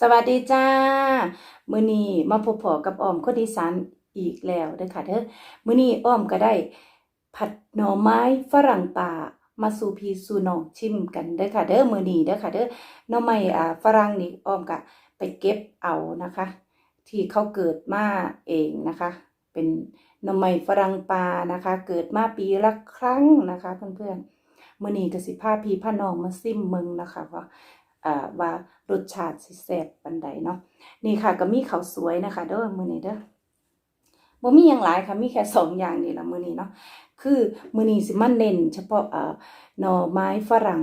สวัสดีจ้า มือนี้มาพบพอกับอ้อมคนอีสานอีกแล้วเด้อค่ะเด้อมือนี้อ้อมก็ได้ ผัดหน่อไม้ฝรั่งป่ามาสู่พีสู่น้องชิมกันเด้อค่ะเด้อมือนี้เด้อค่ะเด้อหน่อไม้อ่าฝรั่งนี่อ้อมก็ไปเก็บเอานะคะ ที่เขาเกิดมาเองนะคะ เป็นหน่อไม้ฝรั่งป่านะคะ เกิดมาปีละครั้งนะคะเพื่อนๆมื้อนี้ก็สิพาพี่พาน้องมาซิมเมืองนะคะว่า ว่ารสชาติสิแซ่บปานใดเนาะนี่ค่ะก็มีข้าวสวยนะคะ เด้อมื้อนี้เด้อบ่มีหยังหลายค่ะมีแค่สองอย่างนี่ละมื้อนี้เนาะคือมื้อนี้สิมาเน้นเฉพาะเอ่อหน่อไม้ฝรั่ง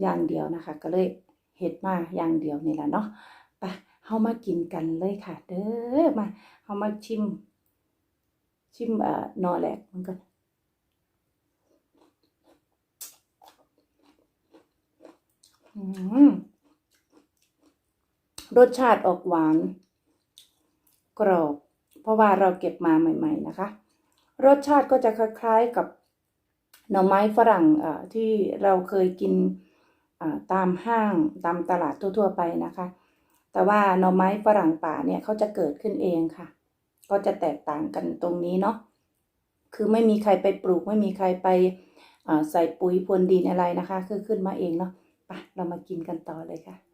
อย่างเดียวนะคะ ก็เลยเฮ็ดมาอย่างเดียวนี่ละเนาะไปเฮามากินกันเลยค่ะ เด้อมาเฮามาชิม ชิมเอ่อหน่อแหลกมันก่อน อืม รสชาติออกหวาน กรอบ เพราะว่าเราเก็บมาใหม่ ๆ นะคะ รสชาติก็จะคล้ายๆกับหน่อไม้ฝรั่งที่เราเคยกินตามห้างตามตลาดทั่ว ๆ ไปนะคะ แต่ว่าหน่อไม้ฝรั่งป่าเนี่ยเขาจะเกิดขึ้นเองค่ะ ก็จะแตกต่างกันตรงนี้เนาะ คือไม่มีใครไปปลูกไม่มีใครไปใส่ปุ๋ยพรวนดินอะไรนะคะ คือขึ้นมาเองเนาะ ไปเรามากินกันต่อเลยค่ะ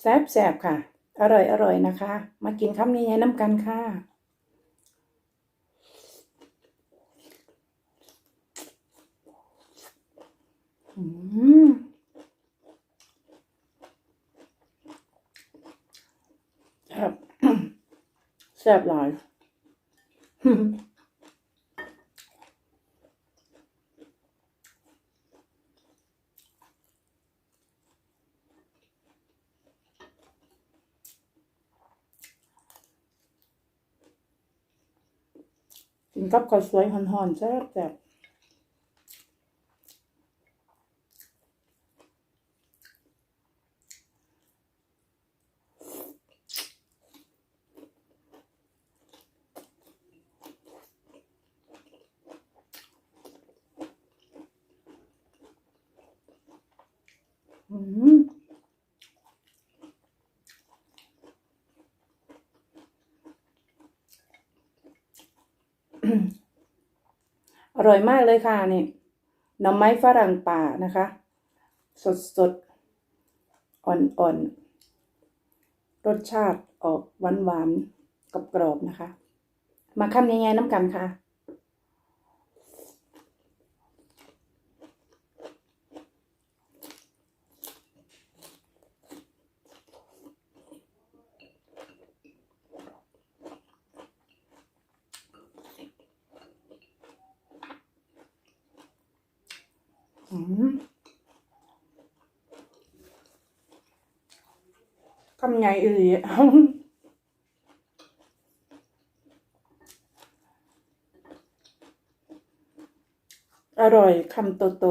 แซ่บแซ่บค่ะ อร่อยอร่อยนะคะ มากินคำนี้น้ำกันค่ะอืมแซ่บแซ่บหลาย กินกับข้าวสวยหอนๆแซ่บแซ่บอืม อร่อยมากเลยค่ะนี่หน่อไม้ฝรั่งป่านะคะ สดสดอ่อนอ่อนๆรสชาติออกหวานหวานกรอบกรอบๆนะคะ มาคำยังไงน้ำกันค่ะ อ อืมคำไงอีหลีอร่อยคำโตโต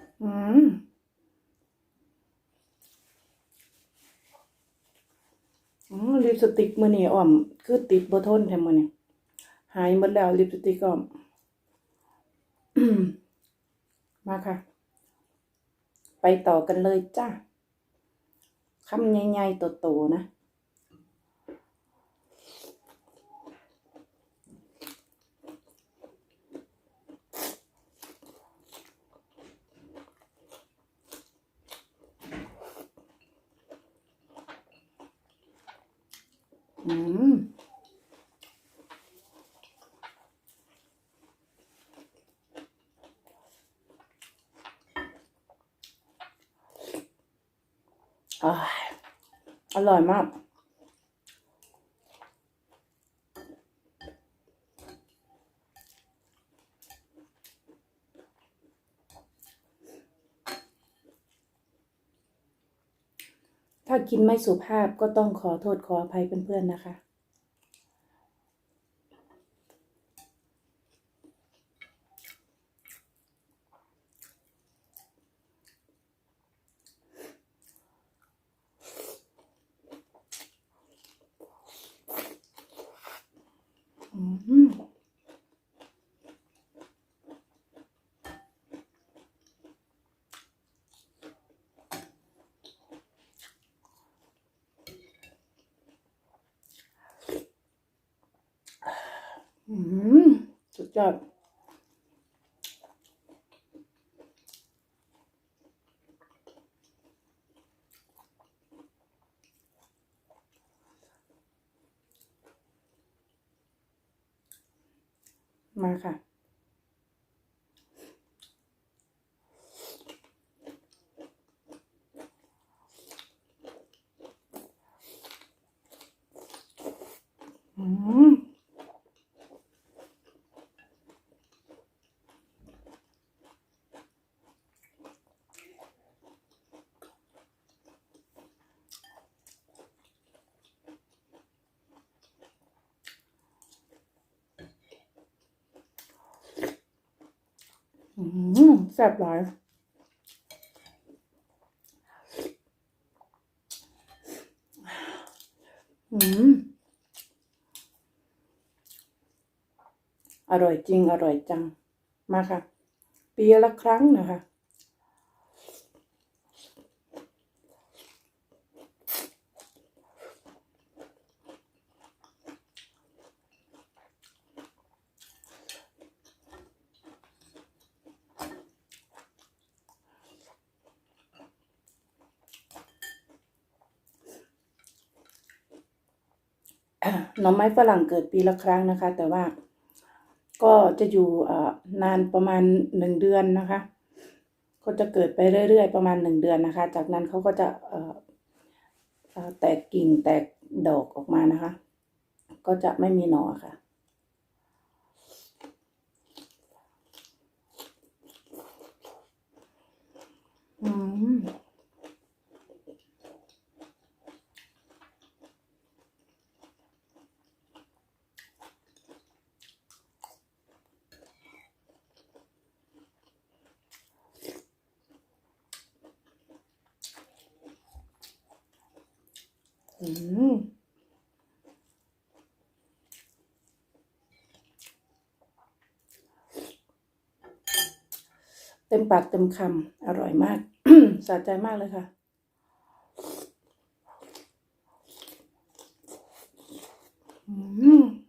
ๆอืม อืมลิป สติกมือนี่อ่อม คือติดบ่ทนแท้มือนี่หายหมดแล้วลิปสติกอ่อมมาค่ะ ไปต่อกันเลยจ้าคำใหญ่ๆโตๆนะ อืมอร่อยมาก ถ้ากินไม่สุภาพก็ต้องขอโทษขออภัยเพื่อนๆนะคะ อืม อืม สุด ยอดมาค่ะ อืม อืม แซ่บหลายอืมอร่อยจริง อร่อยจัง มาค่ะ ปีละครั้งนะคะ หน่อไม้ฝรั่งเกิดปีละครั้งนะคะ แต่ว่าก็จะอยู่นานประมาณหนึ่งเดือนนะคะ ก็จะเกิดไปเรื่อยๆ ประมาณหนึ่งเดือนนะคะ จากนั้นเขาก็จะแตกกิ่งแตกดอกออกมานะคะ ก็จะไม่มีหน่อค่ะอืม อืมเต็มปากเต็มคำอร่อยมากสะใจมากเลยค่ะ อืม อ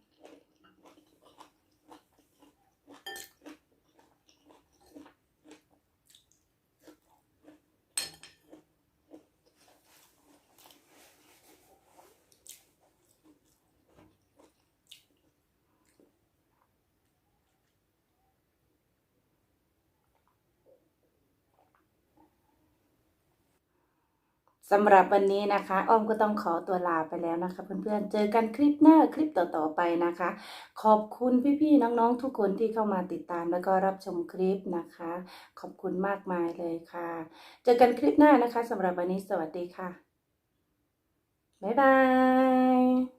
สำหรับวันนี้นะคะ อ้อมก็ต้องขอตัวลาไปแล้วนะคะ เพื่อนๆ เจอกันคลิปหน้าคลิปต่อๆไปนะคะ ขอบคุณพี่ๆน้องๆทุกคนที่เข้ามาติดตามแล้วก็รับชมคลิปนะคะ ขอบคุณมากมายเลยค่ะ เจอกันคลิปหน้านะคะสำหรับวันนี้สวัสดีค่ะบ๊ายบาย